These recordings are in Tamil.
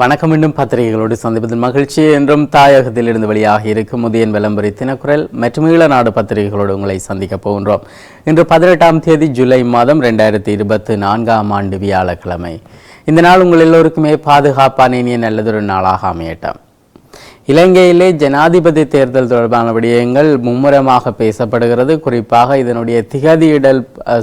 வணக்கம். மீண்டும் பத்திரிகைகளோடு சந்திப்பதில் மகிழ்ச்சி. என்றும் தாயகத்தில் இருந்து வெளியாக இருக்கும் முதியன் விளம்பரி தினக்குரல் மற்றும் ஈழநாடு பத்திரிகைகளோடு உங்களை சந்திக்க போகின்றோம். இன்று பதினெட்டாம் தேதி ஜூலை மாதம் ரெண்டாயிரத்தி இருபத்தி நான்காம் ஆண்டு வியாழக்கிழமை. இந்த நாள் உங்கள் எல்லோருக்குமே பாதுகாப்பான இனிய நல்லதொரு நாளாக அமையட்டும். இலங்கையிலே ஜனாதிபதி தேர்தல் தொடர்பான விடயங்கள் மும்முரமாக பேசப்படுகிறது. குறிப்பாக இதனுடைய திகதியிடல்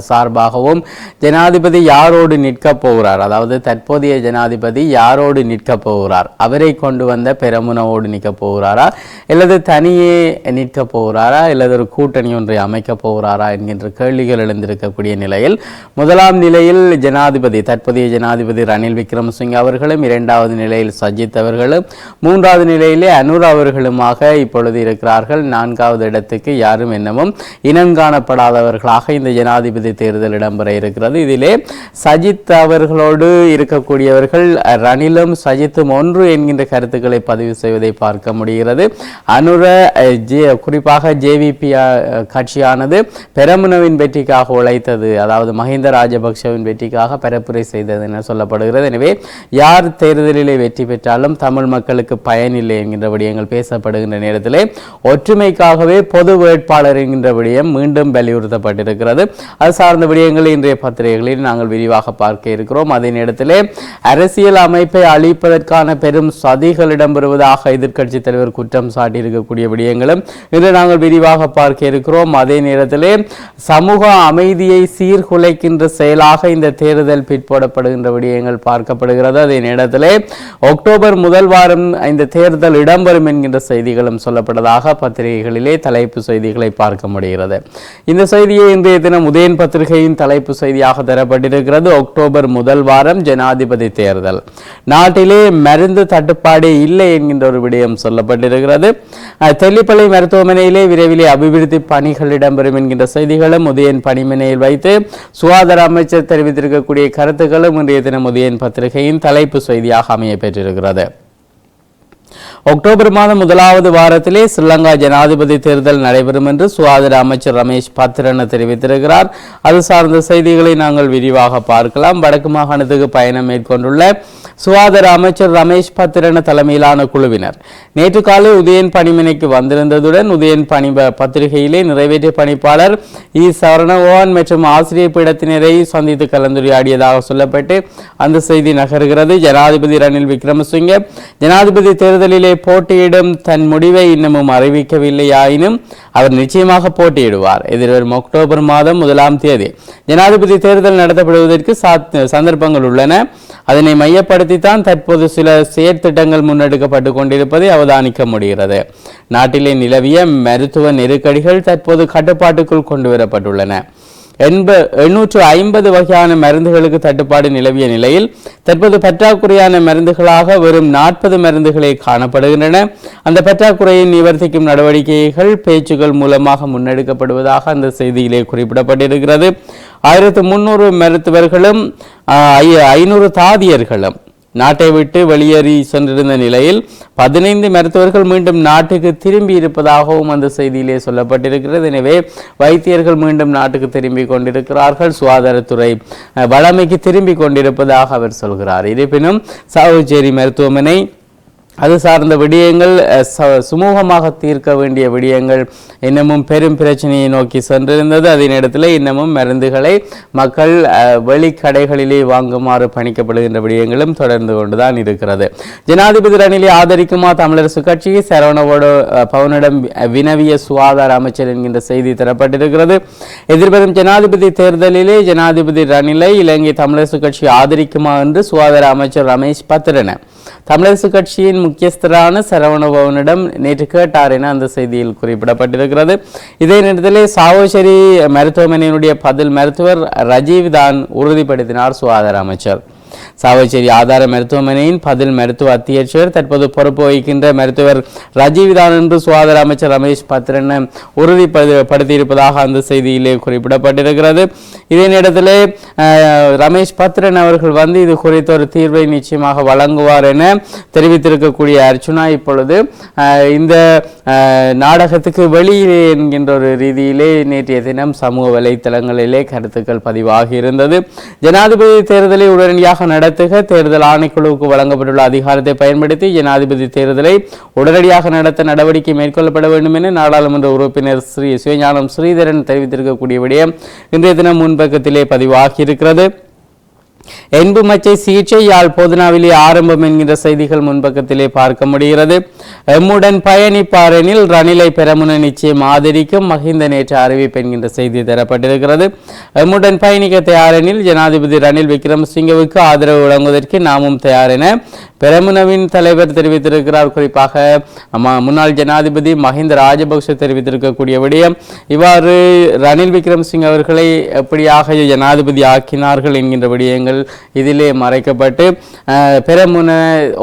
சார்பாகவும் ஜனாதிபதி யாரோடு நிற்கப் போகிறார்? அதாவது தற்போதைய ஜனாதிபதி யாரோடு நிற்கப் போகிறார்? அவரை கொண்டு வந்த பெரமுனவோடு நிற்கப் போகிறாரா? அல்லது தனியே நிற்கப் போகிறாரா? அல்லது ஒரு கூட்டணி ஒன்றை அமைக்கப் போகிறாரா? என்கின்ற கேள்விகள் எழுந்திருக்கக்கூடிய நிலையில் முதலாம் நிலையில் ஜனாதிபதி தற்போதைய ஜனாதிபதி ரணில் விக்ரமசிங்க அவர்களும் இரண்டாவது நிலையில் சஜித் அவர்களும் மூன்றாவது நிலையிலே அனுர் அவர்களுமாக இப்பொழுது இருக்கிறார்கள். நான்காவது இடத்துக்கு யாரும் என்னமும் இனம் காணப்படாதவர்களாக இந்த ஜனாதிபதி தேர்தல் இடம்பெற இருக்கிறது. இதிலே சஜித் அவர்களோடு இருக்கக்கூடியவர்கள் ரணிலும் சஜித்தும் ஒன்று என்கின்ற கருத்துக்களை பதிவு செய்வதை பார்க்க முடிகிறது. அனுர ஜே குறிப்பாக ஜேவிபி கட்சியானது பெரமுனவின் வெற்றிக்காக உழைத்தது. அதாவது மஹிந்த ராஜபக்ஷவின் வெற்றிக்காக பரப்புரை செய்தது என சொல்லப்படுகிறது. எனவே யார் தேர்தலிலே வெற்றி பெற்றாலும் தமிழ் மக்களுக்கு பயனில்லை என்கின்ற விடயங்கள் பேசப்படுகின்ற நேரத்திலே ஒற்றுமைக்காகவே பொது வேட்பாளர் என்கின்ற விடயம் மீண்டும் வலியுறுத்தப்பட்டிருக்கிறது. அது சார்ந்த விடயங்களை இன்றைய பத்திரிகைகளில் நாங்கள் விரிவாக பார்க்க இருக்கிறோம். அதே நேரத்திலே அரசியல் அமைப்பை அழிப்பதற்கான பெரும் சதிகள் இடம்பெறுவதாக எதிர்க்கட்சித் தலைவர் குற்றம் சாட்டியிருக்கக்கூடிய விடயங்களும் இன்று நாங்கள் விரிவாக பார்க்க இருக்கிறோம். அதே நேரத்திலே சமூக அமைதியை சீர்குலைக்கின்ற செயலாக இந்த தேர்தல் பிற்போடப்படுகின்ற விடயங்கள் பார்க்கப்படுகிறது. அதே நேரத்திலே அக்டோபர் முதல் வாரம் இந்த தேர்தல் இடம்பெறும் என்கின்ற செய்திகளும் சொல்லப்பட்டதாக பத்திரிகைகளிலே தலைப்பு செய்திகளை பார்க்க முடிகிறது. இந்த செய்தியை இன்றைய தினம் உதயன் பத்திரிகையின் தலைப்பு செய்தியாக தரப்பட்டிருக்கிறது. அக்டோபர் முதல் வாரம் ஜனாதிபதி தேர்தல். நாட்டிலே மருந்து தட்டுப்பாடே இல்லை என்கின்ற ஒரு விடயம் சொல்லப்பட்டிருக்கிறது. தெல்லிப்பள்ளி மருத்துவமனையிலே விரைவிலே அபிவிருத்தி பணிகள் இடம்பெறும் என்கின்ற செய்திகளும் உதயன் பணிமனையில் வைத்து சுகாதார அமைச்சர் தெரிவித்திருக்கக்கூடிய கருத்துக்களும் இன்றைய தினம் உதயன் பத்திரிகையின் தலைப்பு செய்தியாக அமைய பெற்றிருக்கிறது. அக்டோபர் மாதம் முதலாவது வாரத்திலே ஸ்ரீலங்கா ஜனாதிபதி தேர்தல் நடைபெறும் என்று சுகாதார அமைச்சர் ரமேஷ் பத்திரன தெரிவித்திருக்கிறார். அது சார்ந்த செய்திகளை நாங்கள் விரிவாக பார்க்கலாம். வடக்கு மாகாணத்துக்கு பயணம் மேற்கொண்டுள்ள சுகாதார அமைச்சர் ரமேஷ் பத்திரன தலைமையிலான குழுவினர். நேற்று காலை உதயன் பணிமனைக்கு வந்திருந்ததுடன் உதயன் பணி பத்திரிகையிலே நிறைவேற்றிய பணிப்பாளர் இ. சரணகோவன் மற்றும் ஆசிரியர் பீடத்தினரை சந்தித்து கலந்துரையாடியதாக சொல்லப்பட்டு அந்த செய்தி நகர்கிறது. ஜனாதிபதி ரணில் விக்ரமசிங்க ஜனாதிபதி தேர்தலிலே போட்டியிடும். தன் முடிவை இன்னமும் அறிவிக்கவில்லையாயினும் அவர் நிச்சயமாக போட்டியிடுவார். எதிர்வரும் அக்டோபர் மாதம் முதலாம் தேதி. ஜனாதிபதி தேர்தல் நடத்தப்படுவதற்கு சந்தர்ப்பங்கள் உள்ளன. அதனை மையப்படுத்தித்தான் தற்போது சில செயற்திட்டங்கள் முன்னெடுக்கப்பட்டு கொண்டிருப்பதை அவதானிக்க முடிகிறது. நாட்டிலே நிலவிய மருத்துவ நெருக்கடிகள் தற்போது கட்டுப்பாட்டுக்குள் கொண்டு வரப்பட்டுள்ளன எண்ப எண்ணூற்று ஐம்பது வகையான மருந்துகளுக்கு தட்டுப்பாடு நிலவிய நிலையில் தற்போது பற்றாக்குறையான மருந்துகளாக வெறும் நாற்பது மருந்துகளே காணப்படுகின்றன. அந்த பற்றாக்குறையை நிவர்த்திக்கும் நடவடிக்கைகள் பேச்சுக்கள் மூலமாக முன்னெடுக்கப்படுவதாக அந்த செய்தியிலே குறிப்பிடப்பட்டிருக்கிறது. ஆயிரத்து முன்னூறு மருத்துவர்களும் ஐ- ஐநூறு தாதியர்களும் நாட்டை விட்டு வெளியேறி சென்றிருந்த நிலையில் பதினைந்து மருத்துவர்கள் மீண்டும் நாட்டுக்கு திரும்பி இருப்பதாகவும் அந்த செய்தியிலே சொல்லப்பட்டிருக்கிறது. எனவே வைத்தியர்கள் மீண்டும் நாட்டுக்கு திரும்பி கொண்டிருக்கிறார்கள். சுகாதாரத்துறை வளமைக்கு திரும்பி கொண்டிருப்பதாக அவர் சொல்கிறார். இருப்பினும் சாவுச்சேரி மருத்துவமனை அது சார்ந்த விடயங்கள் ச- சுமூகமாக தீர்க்க வேண்டிய விடயங்கள் இன்னமும் பெரும் பிரச்சனையை நோக்கி சென்றிருந்தது. அதே நேரத்தில் இன்னமும் மருந்துகளை மக்கள் வெளிக்கடைகளிலே வாங்குமாறு பணிக்கப்படுகின்ற விடயங்களும் தொடர்ந்து கொண்டுதான் இருக்கிறது. ஜனாதிபதி ரணிலை ஆதரிக்குமா தமிழரசு கட்சி? சரவணவோடு பவனிடம் வினவிய சுகாதார அமைச்சர் என்கின்ற செய்தி தரப்பட்டிருக்கிறது. எதிர்வரும் ஜனாதிபதி தேர்தலிலே ஜனாதிபதி ரணிலை இலங்கை தமிழரசு கட்சி ஆதரிக்குமா என்று சுகாதார அமைச்சர் ரமேஷ் பத்திரன தமிழரசு கட்சியின் முக்கியஸ்தரான சரவணபவனிடம் நேற்று கேட்டார் என அந்த செய்தியில் குறிப்பிடப்பட்டிருக்கிறது. இதே நேரத்திலே சாவோசேரி மருத்துவமனையினுடைய பதில் மருத்துவர் ரஜீவ் தான் உறுதிப்படுத்தினார் சுகாதார அமைச்சர். சாவச்சேரி ஆதார மருத்துவமனையின் பதில் மருத்துவ அத்தியட்சர் தற்போது பொறுப்பு வகிக்கின்ற மருத்துவர் ரஜீவிதான் என்று சுகாதார அமைச்சர் ரமேஷ் பத்ரன் உறுதிப்படுத்தியிருப்பதாக அந்த செய்தியிலே குறிப்பிடப்பட்டிருக்கிறது. இதே நேரத்தில் ரமேஷ் பத்ரன் அவர்கள் வந்து இது குறித்த ஒரு தீர்வை நிச்சயமாக வழங்குவார் என தெரிவித்திருக்கக்கூடிய அர்ச்சுனா இப்பொழுது இந்த நாடகத்துக்கு வெளியே என்கின்ற ஒரு ரீதியிலே நேற்றைய தினம் சமூக வலைத்தளங்களிலே கருத்துக்கள் பதிவாகி இருந்தது ஜனாதிபதி தேர்தலை உடனடியாக உடனடியாக நடத்துக. தேர்தல் ஆணைக்குழுவுக்கு வழங்கப்பட்டுள்ள அதிகாரத்தை பயன்படுத்தி ஜனாதிபதி தேர்தலை உடனடியாக நடத்த நடவடிக்கை மேற்கொள்ளப்பட வேண்டும் என நாடாளுமன்ற உறுப்பினர் ஸ்ரீ சிவஞானம் ஸ்ரீதரன் தெரிவித்திருக்கக்கூடிய விடயம் இன்றைய தினம் முன்பக்கத்திலே பதிவாகியிருக்கிறது. என்பு மச்சை சிகிச்சை யாழ் போதனாவிலே ஆரம்பம் என்கின்ற செய்திகள் முன்பக்கத்திலே பார்க்க முடிகிறது. எம்முடன் பயணிப்பார் எனில் ரணிலை பெறமுன நிச்சயம் ஆதரிக்கும் மஹிந்த நேற்று அறிவிப்பு என்கின்ற செய்தி தரப்பட்டிருக்கிறது. எம்முடன் பயணிக்க தயாரெனில் ஜனாதிபதி ரணில் விக்ரமசிங்கவுக்கு ஆதரவு வழங்குவதற்கு நாமும் தயார் என பெரமுனவின் தலைவர் தெரிவித்திருக்கிறார். குறிப்பாக முன்னாள் ஜனாதிபதி மஹிந்த ராஜபக்ஷ தெரிவித்திருக்கக்கூடிய விடயம் இவ்வாறு ரணில் விக்ரமசிங் அவர்களை எப்படியாக ஜனாதிபதி ஆக்கினார்கள் என்கின்ற விடயங்கள் இதிலே மறைக்கப்பட்டு பிறமுன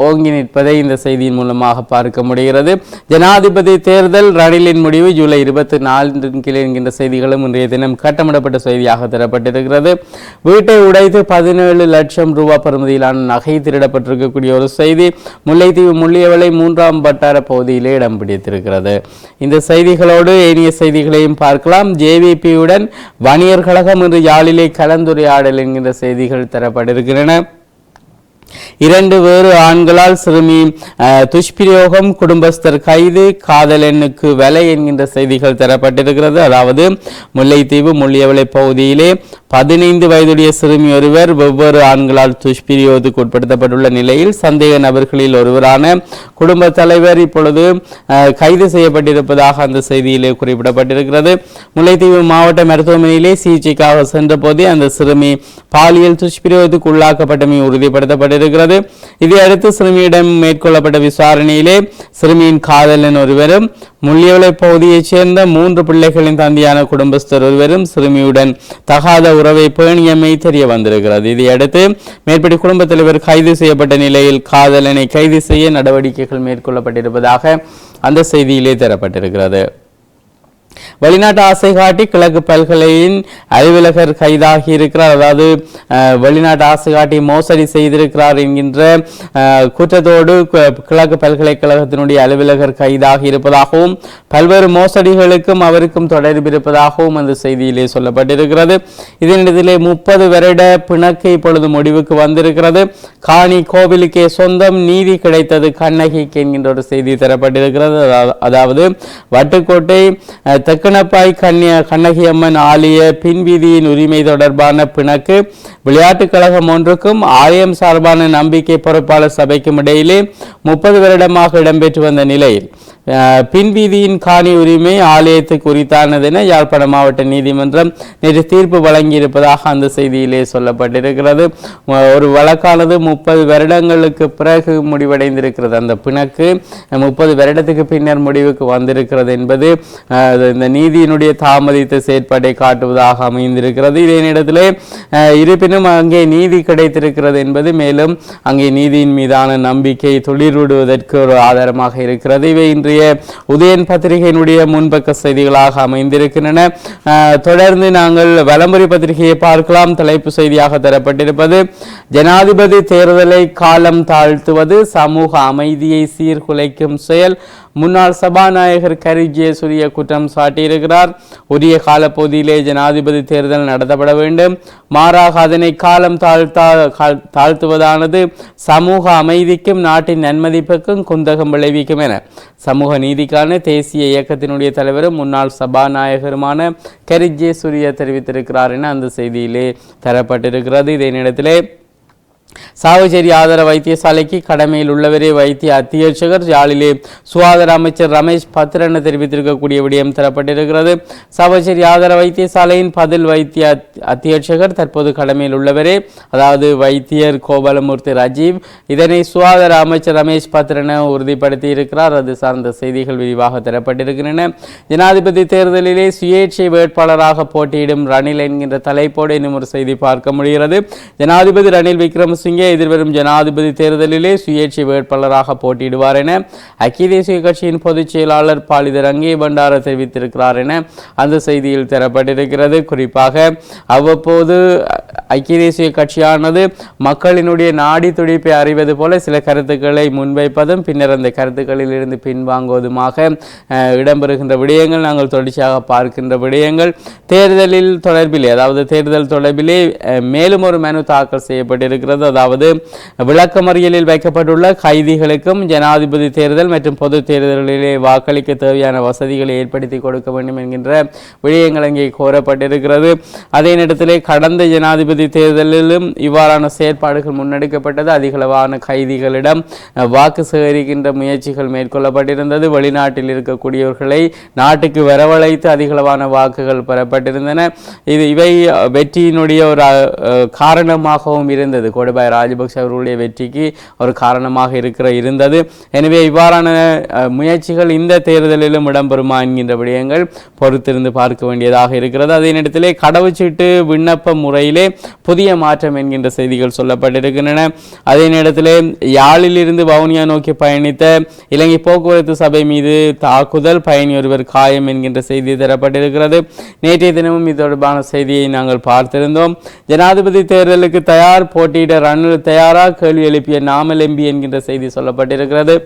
ஓங்கி நிற்பதை இந்த செய்தியின் மூலமாக பார்க்க முடிகிறது. ஜனாதிபதி தேர்தல் ரணிலின் முடிவு ஜூலை இருபத்தி நான்கின் கீழே என்கின்ற செய்திகளும் இன்றைய தினம் கட்டமிடப்பட்ட செய்தியாக தரப்பட்டிருக்கிறது. வீட்டை உடைத்து பதினேழு லட்சம் ரூபாய் பெறுமதியிலான நகை திருடப்பட்டிருக்கக்கூடிய ஒரு செய்தி முல்லைத்தீவு முள்ளியவளை மூன்றாம் வட்டார பகுதியிலே இடம் பிடித்திருக்கிறது. இந்த செய்திகளோடு ஏனைய செய்திகளையும் பார்க்கலாம். ஜேவிபியுடன் வணிகர் கழகம் இன்று யாழிலே கலந்துரையாடல் என்கின்ற செய்திகள் தர தரப்பட்டிருக்கின்றன இரண்டு வேறு ஆண்களால் சிறுமி துஷ்பிரயோகம் குடும்பஸ்தர் கைது காதலனுக்கு விலை என்கின்ற செய்திகள் தரப்பட்டிருக்கிறது. அதாவது முல்லைத்தீவு முள்ளியவளை பகுதியிலே பதினைந்து வயதுடைய சிறுமி ஒருவர் வெவ்வேறு ஆண்களால் துஷ்பிரியோதுக்கு உட்படுத்தப்பட்டுள்ள நிலையில் சந்தேக நபர்களில் ஒருவரான குடும்ப தலைவர் இப்பொழுது கைது செய்யப்பட்டிருப்பதாக அந்த செய்தியிலே குறிப்பிடப்பட்டிருக்கிறது. முல்லைத்தீவு மாவட்ட மருத்துவமனையிலே சிகிச்சைக்காக சென்றபோதே அந்த சிறுமி பாலியல் துஷ்பிரயோகத்துக்கு உள்ளாக்கப்பட்டமை உறுதிப்படுத்தப்பட்டிருக்கிறது. இதையடுத்து சிறுமியிடம் மேற்கொள்ளப்பட்ட விசாரணையிலே சிறுமியின் காதலன் ஒருவரும் முள்ளியவளை பகுதியைச் சேர்ந்த மூன்று பிள்ளைகளின் தந்தையான குடும்பஸ்தர் ஒருவரும் சிறுமியுடன் தகாத உறவை பேணியமை தெரிய வந்திருக்கிறது. இதையடுத்து மேற்படி குடும்பத் தலைவர் கைது செய்யப்பட்ட நிலையில் காதலனை கைது செய்ய நடவடிக்கைகள் மேற்கொள்ளப்பட்டிருப்பதாக அந்த செய்தியிலே தரப்பட்டிருக்கிறது. வெளிநாட்டு ஆசை காட்டி கிழக்கு பல்கலையின் அலுவலகர் கைதாகி இருக்கிறார். அதாவது வெளிநாட்டு ஆசை காட்டி மோசடி செய்திருக்கிறார் என்கின்ற குற்றத்தோடு கிழக்கு பல்கலைக்கழகத்தினுடைய அலுவலகர் கைதாகி இருப்பதாகவும் பல்வேறு மோசடிகளுக்கும் அவருக்கும் தொடர்பு இருப்பதாகவும் அந்த செய்தியிலே சொல்லப்பட்டிருக்கிறது. இதனிடத்திலே முப்பது வருட பிணக்கு இப்பொழுது முடிவுக்கு வந்திருக்கிறது. காணி கோவிலுக்கே சொந்தம் நீதி கிடைத்தது கண்ணகிக்கு என்கின்ற ஒரு செய்தி தரப்பட்டிருக்கிறது. அதாவது வட்டுக்கோட்டை அஹ், தெக்கனப்பாய் கன்னிய கண்ணகியம்மன் ஆலய பின்வீதியின் உரிமை தொடர்பான பிணக்கு விளையாட்டுக் கழகம் ஒன்றுக்கும் ஆலயம் சார்பான நம்பிக்கை பொறுப்பாளர் சபைக்கும் இடையிலே முப்பது வருடமாக இடம்பெற்று வந்த நிலையில் பின்வீதியின் காணி உரிமை ஆலயத்துக்கு உரித்தானது என யாழ்ப்பாண மாவட்ட நீதிமன்றம் நேற்று தீர்ப்பு வழங்கியிருப்பதாக அந்த செய்தியிலே சொல்லப்பட்டிருக்கிறது. ஒரு வழக்கானது முப்பது வருடங்களுக்கு பிறகு முடிவடைந்திருக்கிறது. அந்த பிணக்கு முப்பது வருடத்துக்கு பின்னர் முடிவுக்கு வந்திருக்கிறது என்பது இந்த நீதியினுடைய தாமதித்த செயற்பாட்டை காட்டுவதாக அமைந்திருக்கிறது. இதே நேரத்தில் இருப்பினும் அங்கே நீதி கிடைத்திருக்கிறது என்பது மேலும் அங்கே நீதியின் மீதான நம்பிக்கை துளிர்விடுவதற்கு ஒரு ஆதாரமாக இருக்கிறது. இவை இன்றைய உதயன் பத்திரிகையினுடைய முன்பக்க செய்திகளாக அமைந்திருக்கின்றன. தொடர்ந்து நாங்கள் வலம்புரி பத்திரிகையை பார்க்கலாம். தலைப்பு செய்தியாக தரப்பட்டிருப்பது ஜனாதிபதி தேர்தலை காலம் தாழ்த்துவது சமூக அமைதியை சீர்குலைக்கும் செயல் முன்னாள் சபாநாயகர் கரி ஜெயசூரிய குற்றம் சாட்டியிருக்கிறார். உரிய காலப்பகுதியிலே ஜனாதிபதி தேர்தல் நடத்தப்பட வேண்டும். மாறாக அதனை காலம் தாழ்த்தா தாழ்த்துவதானது சமூக அமைதிக்கும் நாட்டின் நன்மதிப்புக்கும் குந்தகம் விளைவிக்கும் என சமூக நீதிக்கான தேசிய இயக்கத்தினுடைய தலைவரும் முன்னாள் சபாநாயகருமான கரி ஜெயசூரிய தெரிவித்திருக்கிறார் என அந்த செய்தியிலே தரப்பட்டிருக்கிறது. இதே நேரத்திலே சாவச்சேரி ஆதார வைத்தியசாலைக்கு கடமையில் உள்ளவரே வைத்திய அத்தியட்சகர். யாழிலே சுகாதார அமைச்சர் ரமேஷ் பத்ரன் தெரிவித்திருக்கக்கூடிய விடயம் தரப்பட்டிருக்கிறது. சாவச்சேரி ஆதார வைத்தியசாலையின் பதில் வைத்திய அத்தியட்சகர் தற்போது கடமையில் உள்ளவரே அதாவது வைத்தியர் கோபாலமூர்த்தி ராஜீவ். இதனை சுகாதார அமைச்சர் ரமேஷ் பத்ரன உறுதிப்படுத்தி இருக்கிறார். அது சார்ந்த செய்திகள் விரிவாக தரப்பட்டிருக்கின்றன. ஜனாதிபதி தேர்தலிலே சுயேட்சை வேட்பாளராக போட்டியிடும் ரணில் என்கின்ற தலைப்போடு இன்னும் ஒரு செய்தி பார்க்க முடிகிறது. ஜனாதிபதி ரணில் விக்ரமசிங்கே எதிர்வரும் ஜனாதிபதி தேர்தலிலே சுயேட்சை வேட்பாளராக போட்டியிடுவார் என ஐக்கிய தேசிய கட்சியின் பொதுச் செயலாளர் பாலிதர் அங்கே பண்டார தெரிவித்திருக்கிறார் என அந்த செய்தியில் தரப்பட்டிருக்கிறது. குறிப்பாக அவ்வப்போது ஐக்கிய தேசிய கட்சியானது மக்களினுடைய நாடி துடிப்பை அறிவது போல சில கருத்துக்களை முன்வைப்பதும் பின்னர் அந்த கருத்துக்களில் இருந்து பின்வாங்குவதுமாக இடம்பெறுகின்ற விடயங்கள் நாங்கள் தொடர்ச்சியாக பார்க்கின்ற விடயங்கள். தேர்தலில் தொடர்பிலே அதாவது தேர்தல் தொடர்பிலே மேலும் ஒரு மனு தாக்கல் செய்யப்பட்டிருக்கிறது. அதாவது விளக்கமறியலில் வைக்கப்பட்டுள்ள கைதிகளுக்கும் ஜனாதிபதி தேர்தல் மற்றும் பொது தேர்தல்களிலே வாக்களிக்க தேவையான வசதிகளை ஏற்படுத்தி கொடுக்க வேண்டும் என்கின்ற விடயங்கள் அங்கே கோரப்பட்டிருக்கிறது. அதே நேரத்திலே கடந்த ஜனாதிபதி தேர்தலிலும் இவ்வாறான செயற்பாடுகள் முன்னெடுக்கப்பட்டது. அதிகளவான கைதிகளிடம் வாக்கு சேகரிக்கின்ற முயற்சிகள் மேற்கொள்ளப்பட்டிருந்தது. வெளிநாட்டில் இருக்கக்கூடியவர்களை நாட்டுக்கு வரவழைத்து அதிகளவான வாக்குகள் பெறப்பட்டிருந்தன. இது இவை வெற்றியினுடைய ஒரு காரணமாகவும் இருந்தது. கோடபாய ராஜபக்ஷ அவர்களுடைய வெற்றிக்கு ஒரு காரணமாக இருக்கிற இருந்தது. எனவே இவ்வாறான முயற்சிகள் இந்த தேர்தலிலும் இடம்பெறுமா என்கின்ற விடயங்கள் பொறுத்திருந்து பார்க்க வேண்டியதாக இருக்கிறது. அதே நேரத்திலே கடவுச்சீட்டு விண்ணப்ப முறையிலே புதிய மாற்றம் என்கின்ற செய்திகள் சொல்லப்பட்டிருக்கின்றன. அதே நேரத்திலே யாழிலிருந்து வவுனியா நோக்கி பயணித்த இலங்கை போக்குவரத்து சபை மீது தாக்குதல் பயணி ஒருவர் காயம் என்கின்ற செய்தி தரப்பட்டிருக்கிறது. நேற்றைய தினமும் இது தொடர்பான செய்தியை நாங்கள் பார்த்திருந்தோம். ஜனாதிபதி தேர்தலுக்கு தயார் போட்டியிட ரணில் தயாரா? கேள்வி எழுப்பிய நாமல் எம்பி என்கின்ற செய்தி சொல்லப்பட்டிருக்கிறது.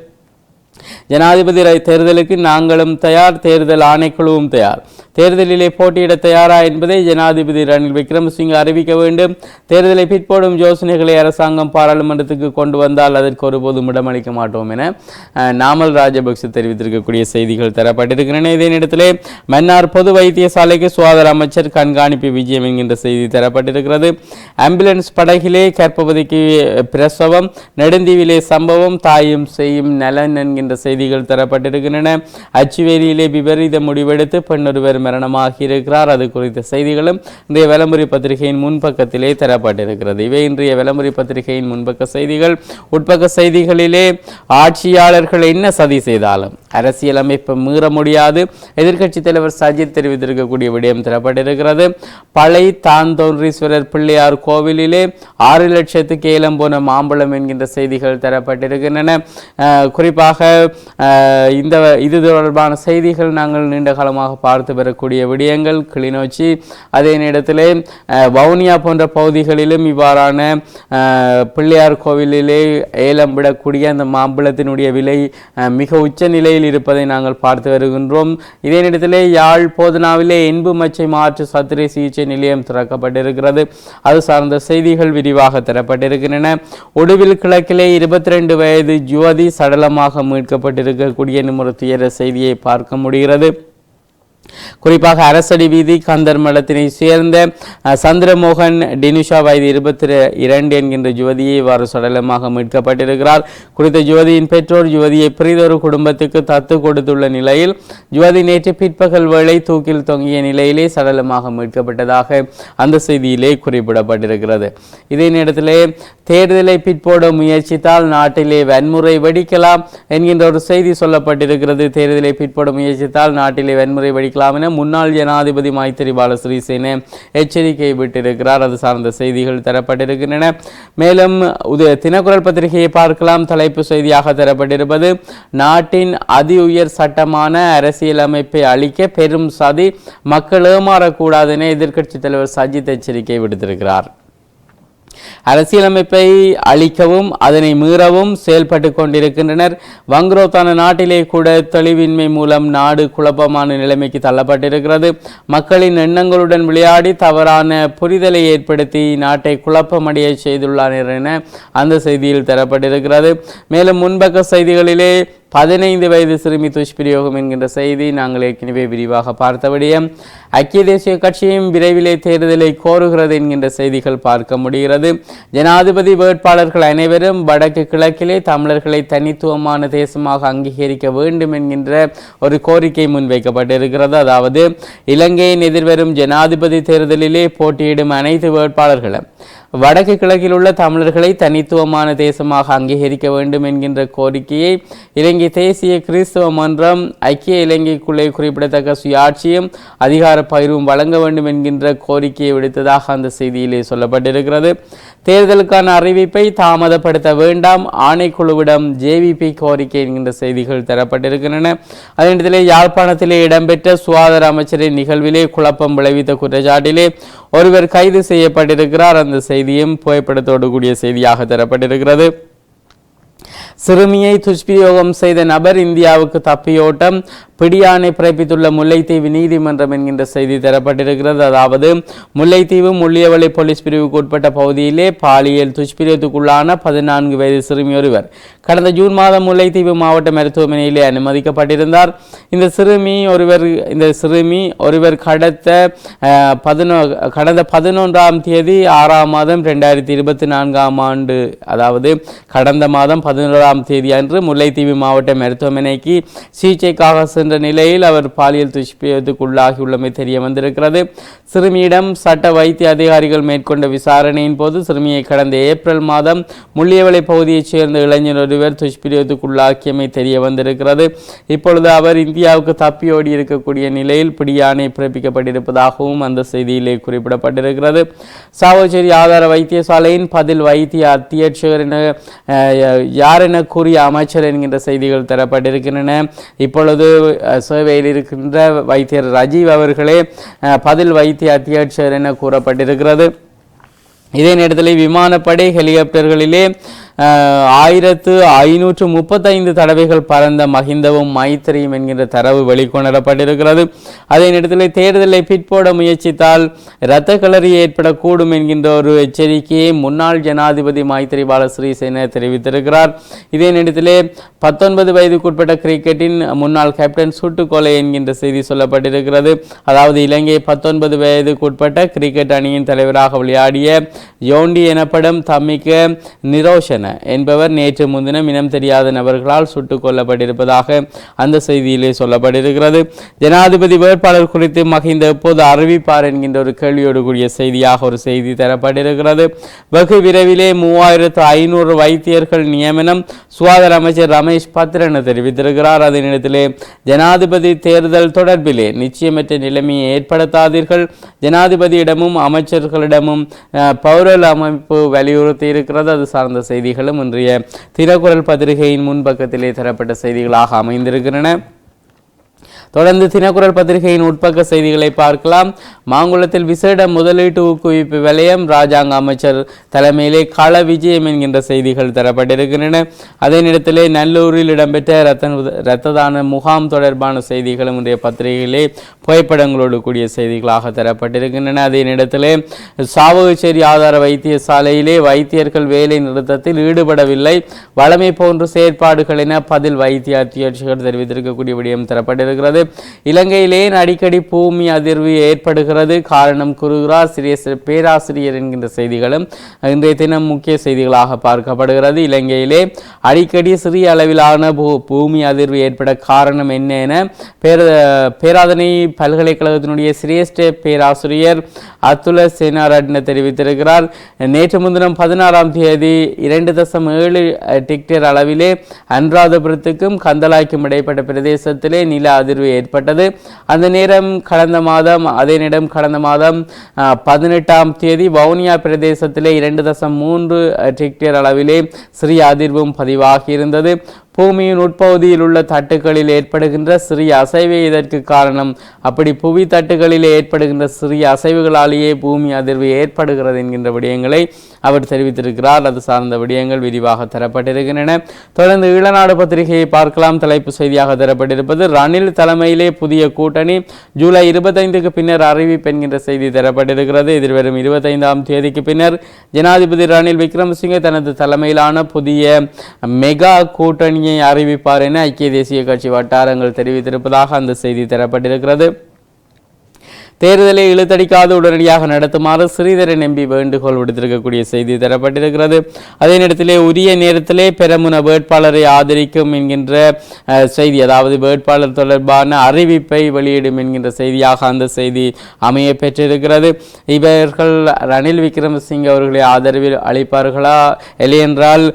ஜனாதிபதி தேர்தலுக்கு நாங்களும் தயார் தேர்தல் ஆணைக்குழுவும் தயார். தேர்தலிலே போட்டியிட தயாரா என்பதை ஜனாதிபதி ரணில் விக்ரமசிங்க அறிவிக்க வேண்டும். தேர்தலை பிற்போடும் யோசனைகளை அரசாங்கம் பாராளுமன்றத்துக்கு கொண்டு வந்தால் அதற்கு ஒருபோதும் இடமளிக்க மாட்டோம் என நாமல் ராஜபக்ச தெரிவித்திருக்கக்கூடிய செய்திகள் தரப்பட்டிருக்கின்றன. இதே நேரத்திலே மன்னார் பொது வைத்தியசாலைக்கு சுகாதார அமைச்சர் கண்காணிப்பு விஜயம் என்கின்ற செய்தி தரப்பட்டிருக்கிறது. ஆம்புலன்ஸ் படகிலே கற்பவதிக்கு பிரசவம் நெடுந்தீவிலே சம்பவம் தாயும் செய்யும் நலன் என்கின்ற செய்திகள் தரப்பட்டிருக்கின்றன. அச்சுவேலியிலே விபரீத முடிவெடுத்து பெண்ணொருவர் மரணமாகி இருக்கிறார் அது குறித்த செய்திகளும் இன்றைய விளம்பரி பத்திரிகையின் முன்பக்கத்திலே தரப்பட்டிருக்கிறது. இவை இன்றைய விளம்பரி பத்திரிகையின் முன்பக்க செய்திகள். உட்பக்க செய்திகளிலே ஆட்சியாளர்கள் என்ன சதி செய்தாலும் அரசியலமைப்பை மீற முடியாது. எதிர்க்கட்சித் தலைவர் சஜித் தெரிவித்திருக்கக்கூடிய விடயம் தரப்பட்டிருக்கிறது பழை தாந்தோன்றீஸ்வரர் பிள்ளையார் கோவிலிலே ஆறு லட்சத்துக்கு ஏலம் போன மாம்பழம் என்கின்ற செய்திகள் தரப்பட்டிருக்கின்றன. குறிப்பாக இந்த இது தொடர்பான செய்திகள் நாங்கள் நீண்ட காலமாக பார்த்து வரக்கூடிய விடயங்கள் கிளிநொச்சி அதே நேரத்திலே வவுனியா போன்ற பகுதிகளிலும் இவ்வாறான பிள்ளையார் கோவிலிலே ஏலம் விடக்கூடிய அந்த மாம்பழத்தினுடைய விலை மிக உச்ச நிலையில் இருப்பதை நாங்கள் பார்த்து வருகின்றோம். இதே நேரத்திலே யாழ் போதனாவிலே இன்பு மச்சை மாற்று சத்திரை சிகிச்சை நிலையம் திறக்கப்பட்டிருக்கிறது. அது சார்ந்த செய்திகள் விரிவாக தரப்பட்டிருக்கின்றன. ஒடுவில் கிழக்கிலே இருபத்தி ரெண்டு வயது ஜுவதி சடலமாக மீட்கப்பட்டிருக்கக்கூடிய என்னும் ஒரு துயர செய்தியை பார்க்க முடிகிறது. குறிப்பாக அரசடி வீதி கந்தர் மடத்தினை சேர்ந்த சந்திரமோகன் டினுஷா வயது இருபத்தி இரண்டு என்கின்ற யுவதியை இவ்வாறு சடலமாக மீட்கப்பட்டிருக்கிறார். குறித்த யுவதியின் பெற்றோர் யுவதியை பிரிதொரு குடும்பத்துக்கு தத்து கொடுத்துள்ள நிலையில் யுவதி நேற்று பிற்பகல் வேளை தூக்கில் தொங்கிய நிலையிலே சடலமாக மீட்கப்பட்டதாக அந்த செய்தியிலே குறிப்பிடப்பட்டிருக்கிறது. இதே நேரத்திலே தேர்தலை பிற்போட முயற்சித்தால் நாட்டிலே வன்முறை வெடிக்கலாம் என்கின்ற ஒரு செய்தி சொல்லப்பட்டிருக்கிறது. தேர்தலை பிற்போட முயற்சித்தால் நாட்டிலே வன்முறை வெடிக்கலாம் என முன்னாள் ஜனாதிபதி மைத்திரிபால சிறிசேன எச்சரிக்கை விட்டிருக்கிறார். அது சார்ந்த செய்திகள் தரப்பட்டிருக்கின்றன. மேலும் உத தினக்குரல் பத்திரிகையை பார்க்கலாம். தலைப்பு செய்தியாக தரப்பட்டிருப்பது நாட்டின் அதி உயர் சட்டமான அரசியலமைப்பை அளிக்க பெரும் சதி மக்கள் ஏமாறக்கூடாது என எதிர்க்கட்சித் தலைவர் சஜித் எச்சரிக்கை விடுத்திருக்கிறார். அரசியலமைப்பை அழிக்கவும் அதனை மீறவும் செயல்பட்டு கொண்டிருக்கின்றனர். வங்குரோத்தான நாட்டிலே கூட தெளிவின்மை மூலம் நாடு குழப்பமான நிலைமைக்கு தள்ளப்பட்டிருக்கிறது. மக்களின் எண்ணங்களுடன் விளையாடி தவறான புரிதலை ஏற்படுத்தி நாட்டை குழப்பமடைய செய்துள்ளனர் என அந்த செய்தியில் தரப்பட்டிருக்கிறது. மேலும் முன்பக்க செய்திகளிலே பதினைந்து வயது சிறுமி துஷ்பிரயோகம் என்கின்ற செய்தி நாங்கள் ஏற்கனவே விரிவாக பார்த்தபடியே ஐக்கிய தேசிய கட்சியும் விரைவிலே தேர்தலை கோருகிறது என்கின்ற செய்திகள் பார்க்க முடிகிறது. ஜனாதிபதி வேட்பாளர்கள் அனைவரும் வடக்கு கிழக்கிலே தமிழர்களை தனித்துவமான தேசமாக அங்கீகரிக்க வேண்டும் என்கின்ற ஒரு கோரிக்கை முன்வைக்கப்பட்டிருக்கிறது. அதாவது இலங்கையின் எதிர்வரும் ஜனாதிபதி தேர்தலிலே போட்டியிடும் அனைத்து வேட்பாளர்களும் வடக்கு கிழக்கில் உள்ள தமிழர்களை தனித்துவமான தேசமாக அங்கீகரிக்க வேண்டும் என்கின்ற கோரிக்கையை இலங்கை தேசிய கிறிஸ்தவ மன்றம் ஐக்கிய இலங்கைக்குள்ளே குறிப்பிடத்தக்க சுயாட்சியும் அதிகார பகிர்வும் வழங்க வேண்டும் என்கின்ற கோரிக்கையை விடுத்ததாக அந்த செய்தியிலே சொல்லப்பட்டிருக்கிறது. தேர்தலுக்கான அறிவிப்பை தாமதப்படுத்த வேண்டாம். ஆணைக்குழுவிடம் ஜேவிபி கோரிக்கை என்கின்ற செய்திகள் தரப்பட்டிருக்கின்றன. அதே நேரத்திலே யாழ்ப்பாணத்திலே இடம்பெற்ற சுகாதார அமைச்சரின் நிகழ்விலே குழப்பம் விளைவித்த குற்றச்சாட்டிலே ஒருவர் கைது செய்யப்பட்டிருக்கிறார். அந்த செய்தியும் புகைப்படத்தோடு கூடிய செய்தியாக தரப்பட்டிருக்கிறது. சிறுமியை துஷ்பிரயோகம் செய்த நபர் இந்தியாவுக்கு தப்பியோட்டம். பிடியாணை பிறப்பித்துள்ள முல்லைத்தீவு நீதிமன்றம் என்கின்ற செய்தி தரப்பட்டிருக்கிறது. அதாவது முல்லைத்தீவு முள்ளியவளை போலீஸ் பிரிவுக்கு உட்பட்ட பகுதியிலே பாலியல் துஷ்பிரியத்துக்குள்ளான பதினான்கு வயது சிறுமி ஒருவர் கடந்த ஜூன் மாதம் முல்லைத்தீவு மாவட்ட மருத்துவமனையிலே அனுமதிக்கப்பட்டிருந்தார். இந்த சிறுமி ஒருவர் இந்த சிறுமி ஒருவர் கடத்த பதினோ கடந்த பதினொன்றாம் தேதி ஆறாம் மாதம் ரெண்டாயிரத்தி இருபத்தி நான்காம் ஆண்டு அதாவது கடந்த மாதம் பதினோராம் தேதி அன்று முல்லைத்தீவு மாவட்ட மருத்துவமனைக்கு சிகிச்சைக்காக சென்று நிலையில் அவர் பாலியல் துஷ்பிரயோகத்துக்குள்ளாகியுள்ளமை தெரிய வந்திருக்கிறது. சிறுமியிடம் சட்ட வைத்திய அதிகாரிகள் மேற்கொண்ட விசாரணையின் போது சிறுமியை கடந்த ஏப்ரல் மாதம் முள்ளியவளை பகுதியைச் சேர்ந்த இளைஞர் ஒருவர் துஷ்பிரயோகத்துக்குள்ளாக்கியமை தெரிய வந்திருக்கிறது. இப்பொழுது அவர் இந்தியாவுக்கு தப்பியோடி இருக்கக்கூடிய நிலையில் பிடியாணை பிறப்பிக்கப்பட்டிருப்பதாகவும் அந்த செய்தியிலே குறிப்பிடப்பட்டிருக்கிறது. சாவச்சேரி ஆதார வைத்தியசாலையின் பதில் வைத்திய அத்தியட்சகர் என யார் என கூறிய அமைச்சர் என்கின்ற செய்திகள் தரப்பட்டிருக்கின்றன. இப்பொழுது சேவையில் இருக்கின்ற வைத்தியர் ரஜீவ் அவர்களே பதில் வைத்திய அத்தியட்சர் என கூறப்பட்டிருக்கிறது. இதே நேரத்தில் விமானப்படை ஹெலிகாப்டர்களிலே ஆயிரத்து ஐநூற்று முப்பத்தைந்து தடவைகள் பறந்த மஹிந்தவும் மைத்திரியும் என்கின்ற தரவு வெளிக்கொணரப்பட்டிருக்கிறது. அதே நேரத்தில் தேர்தலை பிற்போட முயற்சித்தால் இரத்த களறி ஏற்படக்கூடும் என்கின்ற ஒரு எச்சரிக்கையை முன்னாள் ஜனாதிபதி மைத்திரிபால சிறிசேன தெரிவித்திருக்கிறார். இதே நேரத்தில் பத்தொன்பது வயதுக்குட்பட்ட கிரிக்கெட்டின் முன்னாள் கேப்டன் சுட்டுக்கொலை என்கின்ற செய்தி சொல்லப்பட்டிருக்கிறது. அதாவது இலங்கை பத்தொன்பது வயதுக்குட்பட்ட கிரிக்கெட் அணியின் தலைவராக விளையாடிய யோண்டி எனப்படும் தமிக்க நிரோஷன என்பவர் நேற்று முன்தினம் இனம் தெரியாத நபர்களால் சுட்டுக் கொல்லப்பட்டிருப்பதாக அந்த செய்தியிலே சொல்லப்பட்டிருக்கிறது. ஜனாதிபதி வேட்பாளர் குறித்து மகிந்த எப்போது அறிவிப்பார் என்கின்ற ஒரு கேள்வியோடு கூடிய செய்தியாக ஒரு செய்தி தரப்பட்டிருக்கிறது. வெகு விரைவிலே மூவாயிரத்து ஐநூறு வைத்தியர்கள் நியமனம் சுகாதார அமைச்சர் ரமேஷ் பத்ரன தெரிவித்திருக்கிறார். அதே நேரத்திலே ஜனாதிபதி தேர்தல் தொடர்பிலே நிச்சயமற்ற நிலைமையை ஏற்படுத்தாதீர்கள். ஜனாதிபதியிடமும் அமைச்சர்களிடமும் பௌரல் அமைப்பு வலியுறுத்தி இருக்கிறது அது சார்ந்த செய்தி செய்திகளும் இன்றைய தினக்குரல் பத்திரிகையின் முன்பக்கத்திலே தரப்பட்ட செய்திகளாக அமைந்திருக்கின்றன. தொடர்ந்து தினக்குரல் பத்திரிகையின் உட்பக்க செய்திகளை பார்க்கலாம். மாங்குளத்தில் விசேட முதலீட்டு ஊக்குவிப்பு வலயம் ராஜாங்க அமைச்சர் தலைமையிலே கள விஜயம் என்கின்ற செய்திகள் தரப்பட்டிருக்கின்றன. அதே நேரத்திலே நல்லூரில் இடம்பெற்ற ரத்த இரத்த தான முகாம் தொடர்பான செய்திகளும் இன்றைய பத்திரிகையிலே புகைப்படங்களோடு கூடிய செய்திகளாக தரப்பட்டிருக்கின்றன. அதே நேரத்திலே சாவகச்சேரி ஆதார வைத்தியசாலையிலே வைத்தியர்கள் வேலை நிறுத்தத்தில் ஈடுபடவில்லை. வழமை போன்ற செயற்பாடுகள் என பதில் வைத்திய அத்தியட்சிகள் தெரிவித்திருக்கக்கூடிய விடயம் தரப்பட்டிருக்கிறது. இலங்கையிலே அடிக்கடி பூமி அதிர்வு ஏற்படுகிறது. காரணம் கூறுகிறார் சிறிய பேராசிரியர் என்கின்ற செய்திகளும் இன்றைய தினம் முக்கிய செய்திகளாக பார்க்கப்படுகிறது. இலங்கையிலே அடிக்கடி சிறிய அளவிலான பூ பூமி அதிர்வு ஏற்பட காரணம் என்ன என பேர பேராதனை பல்கலைக்கழகத்தினுடைய சிரேஷ்ட பேராசிரியர் அத்துல சேனாரட்ன தெரிவித்திருக்கிறார். நேற்று முன்தினம் பதினாறாம் தேதி இரண்டு தசம் ஏழு டிக்டர் அளவிலே அனுராதபுரத்துக்கும் கந்தலாய்க்கும் இடைப்பட்ட பிரதேசத்திலே நில அதிர்வு ஏற்பட்டது. அந்த நேரம் கடந்த மாதம் அதே நேரம் கடந்த மாதம் பதினெட்டாம் தேதி வவுனியா பிரதேசத்திலே இரண்டு தசம் மூன்று டிக்டர் அளவிலே சிறிய அதிர்வும் பதிவாகியிருந்தது பூமியின் உட்பகுதியில் உள்ள தட்டுகளில் ஏற்படுகின்ற சிறிய அசைவே இதற்கு காரணம். அப்படி புவி தட்டுகளில் ஏற்படுகின்ற சிறிய அசைவுகளாலேயே பூமி அதிர்வு ஏற்படுகிறது என்கின்ற விடயங்களை அவர் தெரிவித்திருக்கிறார். அது சார்ந்த விடயங்கள் விரிவாக தரப்பட்டிருக்கின்றன. தொடர்ந்து ஈழநாடு பத்திரிகையை பார்க்கலாம். தலைப்பு செய்தியாக தரப்பட்டிருப்பது ரணில் தலைமையிலே புதிய கூட்டணி ஜூலை இருபத்தைந்துக்கு பின்னர் அறிவிப்பு என்கின்ற செய்தி தரப்பட்டிருக்கிறது. எதிர்வரும் இருபத்தைந்தாம் தேதிக்கு பின்னர் ஜனாதிபதி ரணில் விக்ரமசிங்கே தனது தலைமையிலான புதிய மெகா கூட்டணி கூட்டணியை அறிவிப்பார் என ஐக்கிய தேசிய கட்சி வட்டாரங்கள் தெரிவித்திருப்பதாக அந்த செய்தி தரப்பட்டிருக்கிறது. தேர்தலை இழுத்தடிக்காது உடனடியாக நடத்துமாறு ஸ்ரீதரன் எம்பி வேண்டுகோள் விடுத்திருக்கக்கூடிய செய்தி தரப்பட்டிருக்கிறது. அதே நேரத்திலே உரிய நேரத்திலே பெரமுன வேட்பாளரை ஆதரிக்கும் என்கின்ற செய்தி அதாவது வேட்பாளர் தொடர்பான அறிவிப்பை வெளியிடும் என்கின்ற செய்தியாக அந்த செய்தி அமைய பெற்றிருக்கிறது. இவர்கள் ரணில் விக்ரமசிங்க அவர்களை ஆதரவில் அளிப்பார்களா? இல்லையென்றால்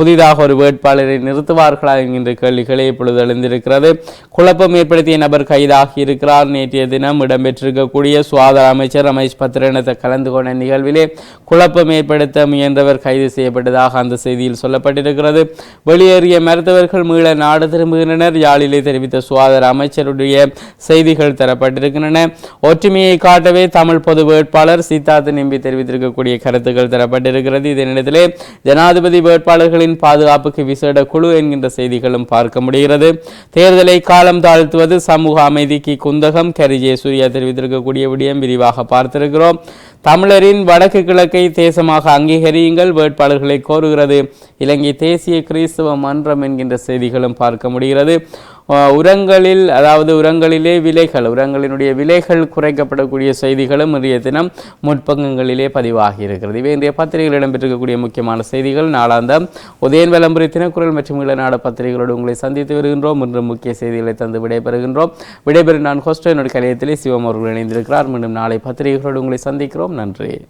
புதிதாக ஒரு வேட்பாளரை நிறுத்துவார்களா என்கின்ற கேள்விகளை இப்பொழுது எழுந்திருக்கிறது. குழப்பம் ஏற்படுத்திய நபர் கைதாகி இருக்கிறார். நேற்றைய தினம் இடம்பெற்றிருக்க இருக்கக்கூடிய சுகாதார அமைச்சர் ரமேஷ் பத்ரனத்தை கலந்து கொண்ட நிகழ்விலே குழப்பம் ஏற்படுத்த முயன்றவர் கைது செய்யப்பட்டதாக அந்த செய்தியில் சொல்லப்பட்டிருக்கிறது. வெளியேறிய மருத்துவர்கள் மீள நாடு திரும்புகின்றனர். யாழிலே தெரிவித்த சுகாதார அமைச்சருடைய செய்திகள் தரப்பட்டிருக்கின்றன. ஒற்றுமையை காட்டவே தமிழ் பொது வேட்பாளர் சித்தார்த் நிம்பி தெரிவித்திருக்கக்கூடிய கருத்துக்கள் தரப்பட்டிருக்கிறது. இதனிடத்திலே ஜனாதிபதி வேட்பாளர்களின் பாதுகாப்புக்கு விசேட குழு என்கின்ற செய்திகளும் பார்க்க முடிகிறது. தேர்தலை காலம் தாழ்த்துவது சமூக அமைதிக்கு குந்தகம் கரிஜே சூர்யா தெரிவித்திருக்க இருக்கக்கூடிய விடயம் விரிவாக பார்த்திருக்கிறோம். தமிழரின் வடக்கு கிழக்கை தேசமாக அங்கீகரியுங்கள் வேட்பாளர்களை கோருகிறது. இலங்கை தேசிய கிறிஸ்தவ மன்றம் என்கின்ற செய்திகளும் பார்க்க முடிகிறது. உரங்களில் அதாவது உரங்களிலே விலைகள் உரங்களினுடைய விலைகள் குறைக்கப்படக்கூடிய செய்திகளும் இன்றைய தினம் முற்பங்கங்களிலே பதிவாகி இருக்கிறது. இவை இன்றைய பத்திரிகைகள் இடம்பெற்றிருக்கக்கூடிய முக்கியமான செய்திகள். நாளாந்தம் உதயன் விளம்பரி தினக்குரல் மற்றும் இளநாட பத்திரிகைகளோடு உங்களை சந்தித்து வருகின்றோம். இன்று முக்கிய செய்திகளை தந்து விடைபெறுகின்றோம். விடைபெறும் நான் ஹோஸ்டல் என்னுடைய கலையத்திலே சிவம் அவர்கள் இணைந்திருக்கிறார். மீண்டும் நாளை பத்திரிகைகளோடு உங்களை சந்திக்கிறோம். நன்றி.